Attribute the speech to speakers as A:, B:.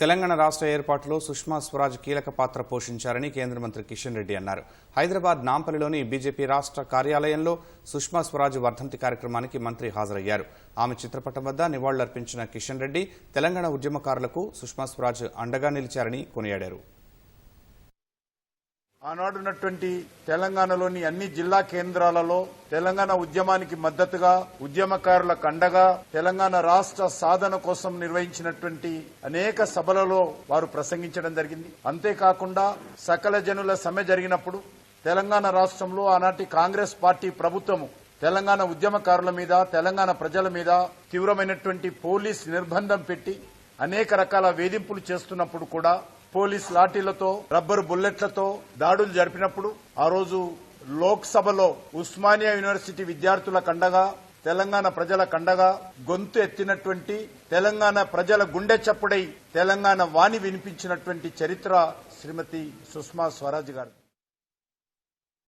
A: తెలంగాణ రాష్ట్ర ఏర్పాటులో సుష్మా స్వరాజ్ కీలక పాత్ర పోషించారని కేంద్ర మంత్రి కిషన్ రెడ్డి అన్నారు. హైదరాబాద్ నాంపల్లిలోని బీజేపీ రాష్ట్ర కార్యాలయంలో సుష్మా స్వరాజ్ వర్ధంతి కార్యక్రమానికి మంత్రి హాజరయ్యారు. ఆమె చిత్రపటం వద్ద నివాళులర్పించిన కిషన్ రెడ్డి తెలంగాణ ఉద్యమకారులకు సుష్మా స్వరాజ్ అండగా నిలిచారని కొనియాడారు.
B: ఆనాడున్నటువంటి తెలంగాణలోని అన్ని జిల్లా కేంద్రాలలో తెలంగాణ ఉద్యమానికి మద్దతుగా ఉద్యమకారుల కండగా తెలంగాణ రాష్ట్ర సాధన కోసం నిర్వహించినటువంటి అనేక సభలలో వారు ప్రసంగించడం జరిగింది. అంతేకాకుండా సకల జనుల సమ్మె జరిగినప్పుడు తెలంగాణ రాష్ట్రంలో ఆనాటి కాంగ్రెస్ పార్టీ ప్రభుత్వము తెలంగాణ ఉద్యమకారుల మీద తెలంగాణ ప్రజల మీద తీవ్రమైనటువంటి పోలీస్ నిర్బంధం పెట్టి అనేక రకాల వేధింపులు చేస్తున్నప్పుడు కూడా పోలీస్ లాఠీలతో రబ్బరు బుల్లెట్లతో దాడులు జరిపినప్పుడు ఆ రోజు లోక్సభలో ఉస్మానియా యూనివర్సిటీ విద్యార్థుల కండగా తెలంగాణ ప్రజల కండగా గొంతు ఎత్తినటువంటి తెలంగాణ ప్రజల గుండె చప్పుడై తెలంగాణ వాణి వినిపించినటువంటి చరిత్ర శ్రీమతి సుష్మా స్వరాజ్ గారు